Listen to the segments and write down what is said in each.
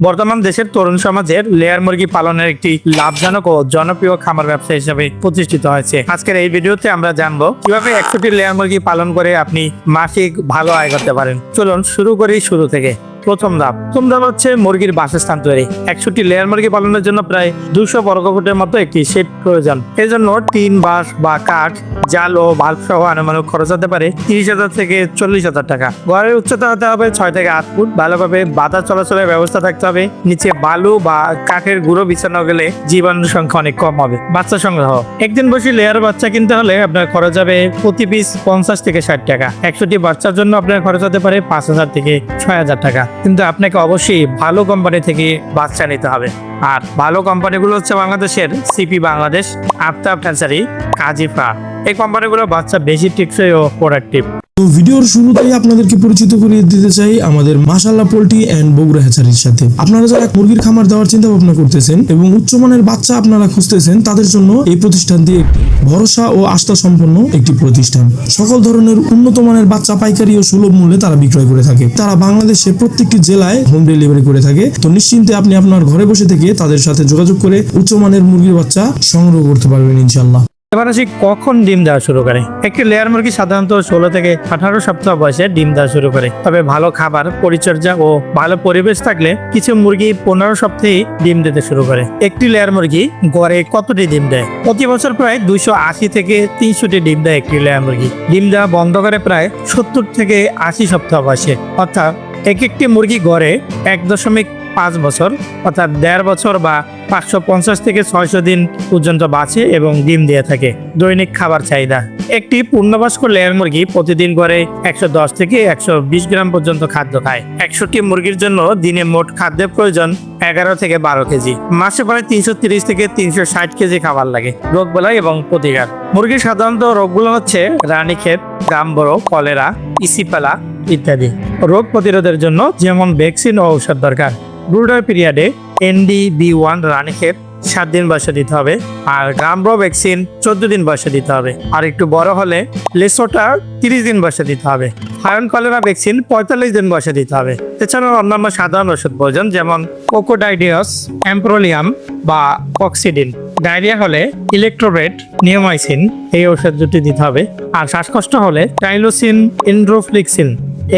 বর্তমান দেশের তরুণ সমাজের লেয়ার মুরগি পালনের একটি লাভজনক ও জনপ্রিয় খামার ব্যবসা হিসেবে প্রতিষ্ঠিত হয়েছে। আজকের এই ভিডিওতে আমরা জানব কীভাবে একশোটি লেয়ার মুরগি পালন করে আপনি মাসিক ভালো আয় করতে পারেন। চলুন শুরু করি শুরু থেকে। প্রথম ধাপ। প্রথম ধাপ হচ্ছে মুরগির বাসস্থান তৈরি। একশোটি লেয়ার মুরগি পালনের জন্য প্রায় দুশো বর্গ ফুটের মতো একটি শেড প্রয়োজন। এর জন্য টিন, বাঁশ বা কাঠ, জাল ও বাল্ব সহ আনুমানিক খরচ হতে পারে তিরিশ হাজার থেকে চল্লিশ হাজার টাকা। ঘরের উচ্চতা হতে হবে ছয় থেকে আট ফুট। ভালোভাবে বাতাস চলাচলের ব্যবস্থা থাকতে হবে। নিচে বালু বা কাঠের গুঁড়ো বিছানো গেলে জীবাণু সংখ্যা অনেক কম হবে। বাচ্চা সংগ্রহ। একদিন বসে লেয়ার বাচ্চা কিনতে হলে আপনার খরচ হবে প্রতি পিস পঞ্চাশ থেকে ষাট টাকা। একশোটি বাচ্চার জন্য আপনার খরচ হতে পারে পাঁচ হাজার থেকে ছয় হাজার টাকা। কিন্তু আপনাকে অবশ্যই ভালো কোম্পানি থেকে বাচ্চা নিতে হবে। আর ভালো কোম্পানিগুলো হচ্ছে বাংলাদেশের সিপি বাংলাদেশ আফতাব ফ্যান্সারি কাজিফা এই কোম্পানিগুলো বাচ্চা বেশি টিকসই ও প্রোডাক্টিভ তো ভিডিওর শুরুতেই আপনাদেরকে পরিচিত করিয়ে দিতে চাই আমাদের মাসাল্লাহ পোল্ট্রি এন্ড বগুড়া হ্যাচারির সাথে। আপনারা যারা মুরগির খামার দেওয়ার চিন্তা ভাবনা করতেছেন এবং উচ্চমানের বাচ্চা আপনারা খুঁজতেছেন, তাদের জন্য এই প্রতিষ্ঠানটি একটি ভরসা ও আস্থা সম্পন্ন একটি প্রতিষ্ঠান। সকল ধরনের উন্নত মানের বাচ্চা পাইকারি ও সুলভ মূল্যে তারা বিক্রয় করে থাকে। তারা বাংলাদেশে প্রত্যেকটি জেলায় হোম ডেলিভারি করে থাকে। তো নিশ্চিন্তে আপনি আপনার ঘরে বসে থেকে তাদের সাথে যোগাযোগ করে উচ্চমানের মুরগির বাচ্চা সংগ্রহ করতে পারবেন ইনশাল্লাহ এবার আসি কখন ডিম দেওয়া শুরু করে? একটি লেয়ার মুরগি সাধারণত ষোলো থেকে আঠারো সপ্তাহ বয়সে ডিম দেওয়া শুরু করে। তবে ভালো খাবার, পরিচর্যা ও ভালো পরিবেশ থাকলে কিছু মুরগি পনেরো সপ্তাহে ডিম দিতে শুরু করে। একটি লেয়ার মুরগি গড়ে কতটি ডিম দেয়? প্রতি বছর প্রায় দুইশো আশি থেকে তিনশোটি ডিম দেয় একটি লেয়ার মুরগি। ডিম দেওয়া বন্ধ করে প্রায় সত্তর থেকে আশি সপ্তাহ বয়সে। অর্থাৎ এক একটি মুরগি গড়ে এক দশমিক পাঁচ বছর, অর্থাৎ দেড় বছর বা পাঁচশো পঞ্চাশ থেকে ছয়শো দিন পর্যন্ত বাঁচে এবং ডিম দিয়ে থাকে। দৈনিক খাবার চাহিদা। একটি পূর্ণবয়স্ক লেয়ার মুরগি প্রতিদিন গড়ে একশো দশ থেকে একশো বিশ গ্রাম পর্যন্ত খাদ্য খায়। একশোটি মুরগির জন্য দিনে মোট খাদ্যের প্রয়োজন এগারো থেকে বারো কেজি। মাসে প্রায় তিনশো তিরিশ থেকে তিনশো ষাট কেজি খাবার লাগে। রোগ বেলায় এবং প্রতিকার। মুরগির সাধারণত রোগগুলো হচ্ছে রানীক্ষেত গাম্বরো কলেরা, ইসিপালা ইত্যাদি। রোগ প্রতিরোধের জন্য যেমন ভ্যাকসিন ও ঔষধ দরকার। ব্রুডার পিরিয়ডে এনডি বি ওয়ান রানীক্ষেত সাত দিন বয়সে দিতে হবে আর গাম্ব্রো ভ্যাকসিন চোদ্দ দিন বয়সে দিতে হবে। আর একটু বড় হলে লেসোটা তিরিশ দিন বয়সে দিতে হবে। ফায়ন কলেরা ভ্যাকসিন পঁয়তাল্লিশ দিন বয়সে দিতে হবে। এছাড়াও অন্যান্য সাধারণ ওষুধ প্রয়োজন, যেমন কোকোডাইডিয়াস, অ্যাম্প্রোলিয়াম বা অক্সিডিন। ডায়রিয়া হলে ইলেকট্রোরেট নিওমাইসিন, এই ওষুধ দুটি দিতে হবে। আর শ্বাসকষ্ট হলে টাইলোসিন, ইন্ড্রোফ্লিক্সিন,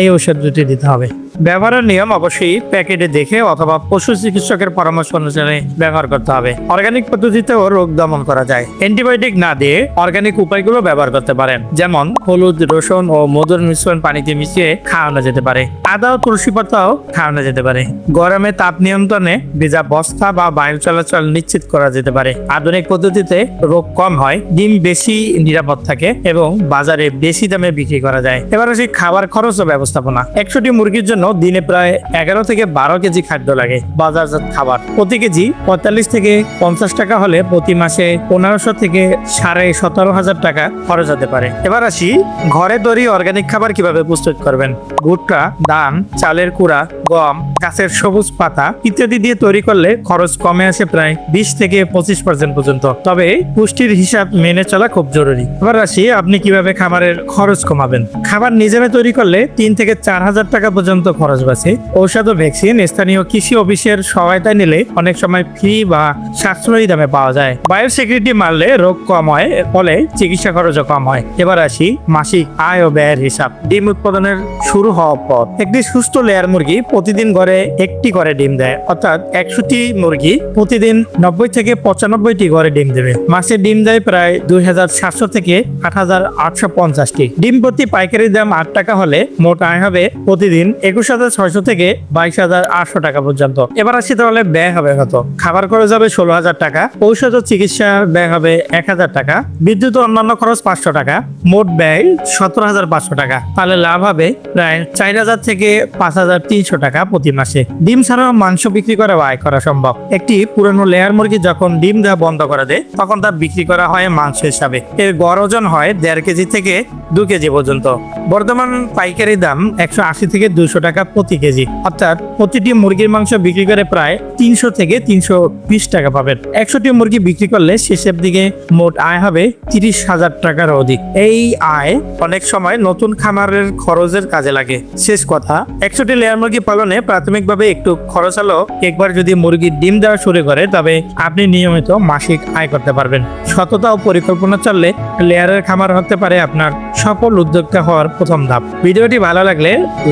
এই ওষুধ দুটি দিতে হবে। ব্যবহারের নিয়ম অবশ্যই প্যাকেটে দেখে অথবা পশু চিকিৎসকের পরামর্শ অনুসারে ব্যবহার করতে হবে। অর্গানিক পদ্ধতিতেও রোগ দমন করা যায়। অ্যান্টিবায়োটিক না দিয়ে অর্গানিক উপায়গুলো ব্যবহার করতে পারেন। যেমন হলুদ, রসুন ও মধুর মিশ্রণ পানিতে মিশিয়ে খাওয়ানো যেতে পারে। আদা ও তুলসী পাতাও খাওয়ানো যেতে পারে। গরমে তাপ নিয়ন্ত্রণে ভেজা বস্তা বা বায়ু চলাচল নিশ্চিত করা যেতে পারে। আধুনিক পদ্ধতিতে রোগ কম হয়, ডিম বেশি নিরাপদ থাকে এবং বাজারে বেশি দামে বিক্রি করা যায়। এবার আসি খাবার খরচ ও ব্যবস্থাপনা। একশোটি মুরগির জন্য দিনে প্রায় এগারো থেকে বারো কেজি খাদ্য লাগে বাজারজাত খাবার। প্রতি কেজি পঁয়তাল্লিশ থেকে পঞ্চাশ টাকা হলে প্রতি মাসে পনেরোশো থেকে সাড়ে সতেরো হাজার টাকা খরচ হতে পারে। এবার আসি ঘরে তৈরি অর্গানিক খাবার কীভাবে প্রস্তুত করবেন? ভুট্টা ধান, চালের কুড়া, গম, গাছের সবুজ পাতা ইত্যাদি দিয়ে তৈরি করলে খরচ কমে আসে প্রায় বিশ থেকে পঁচিশ পার্সেন্ট পর্যন্ত। তবে পুষ্টির হিসাব মেনে চলা খুব জরুরি। এবার আসি আপনি কীভাবে খাবারের খরচ কমাবেন? খাবার নিজেরা তৈরি করলে তিন থেকে চার হাজার টাকা পর্যন্ত খরচ বাঁচে। ঔষধ ও ভ্যাকসিন স্থানীয় কৃষি অফিসের সহায়তায় নিলে অনেক সময় ফ্রি বা সাশ্রয়ী দামে পাওয়া যায়। বায়ো সিকিউরিটি মারলে রোগ কম হয়, ফলে চিকিৎসা খরচও কম হয়। এবার আসি মাসিক আয় ও ব্যয়ের হিসাব। ডিম উৎপাদনের শুরু হওয়ার পর একটি সুস্থ লেয়ার মুরগি প্রতিদিন গড়ে একটি করে ডিম দেয়। অর্থাৎ একশোটি মুরগি প্রতিদিন নব্বই থেকে পঁচানব্বইটি করে ডিম দেবে। মাসে ডিম দেয় প্রায় দুই হাজার সাতশো থেকে আট হাজার আটশো পঞ্চাশটি। ডিম প্রতি পাইকারি দাম আট টাকা হলে মোট আয় হবে প্রতিদিন একুশ হাজার ছয়শো থেকে বাইশ হাজার আটশো টাকা পর্যন্ত। এবার আসি তাহলে ব্যয় হবে কত? খাবার খরচ হবে ষোলো হাজার টাকা, ঔষধ ও চিকিৎসা ব্যয় হবে এক হাজার টাকা, বিদ্যুৎ অন্যান্য খরচ পাঁচশো টাকা, মোট ব্যয় সতেরো হাজার পাঁচশো টাকা। তাহলে লাভ হবে প্রায় চার হাজার থেকে পাঁচ হাজার তিনশো টাকা প্রতি মাসে। ডিম ছাড়াও মাংস বিক্রি করে আয় করা সম্ভব। একটি পুরনো লেয়ার মুরগি যখন ডিম দেওয়া বন্ধ করে দেয়, তখন তা বিক্রি করা হয় মাংস হিসাবে। এর গড় ওজন হয় দেড় কেজি থেকে দু কেজি পর্যন্ত। বর্তমান পাইকারি দাম একশো আশি থেকে দুশো টাকা টাকা প্রতি কেজি। অর্থাৎ প্রতিটি মুরগির মাংস বিক্রি করে প্রায় তিনশো থেকে তিনশো বিশ টাকা পাবেন। একশোটি মুরগি বিক্রি করলে শেষের দিকে মোট আয় হবে তিরিশ হাজার টাকার অধিক। এই আয় অনেক সময় নতুন খামারের খরচের কাজে লাগে। শেষ কথা, একশোটি লেয়ার মুরগি পালনে প্রাথমিকভাবে একটু খরচ হলেও একবার যদি মুরগির ডিম দেওয়া শুরু করে, তবে আপনি নিয়মিত মাসিক আয় করতে পারবেন। সততা ও পরিকল্পনা চললে লেয়ারের খামার হতে পারে আপনার সফল উদ্যোক্তা হওয়ার প্রথম ধাপ। ভিডিওটি ভালো লাগলে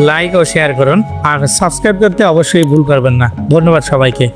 লাইক ও শেয়ার করুন আর সাবস্ক্রাইব করতে অবশ্যই ভুল করবেন না। ধন্যবাদ সবাইকে।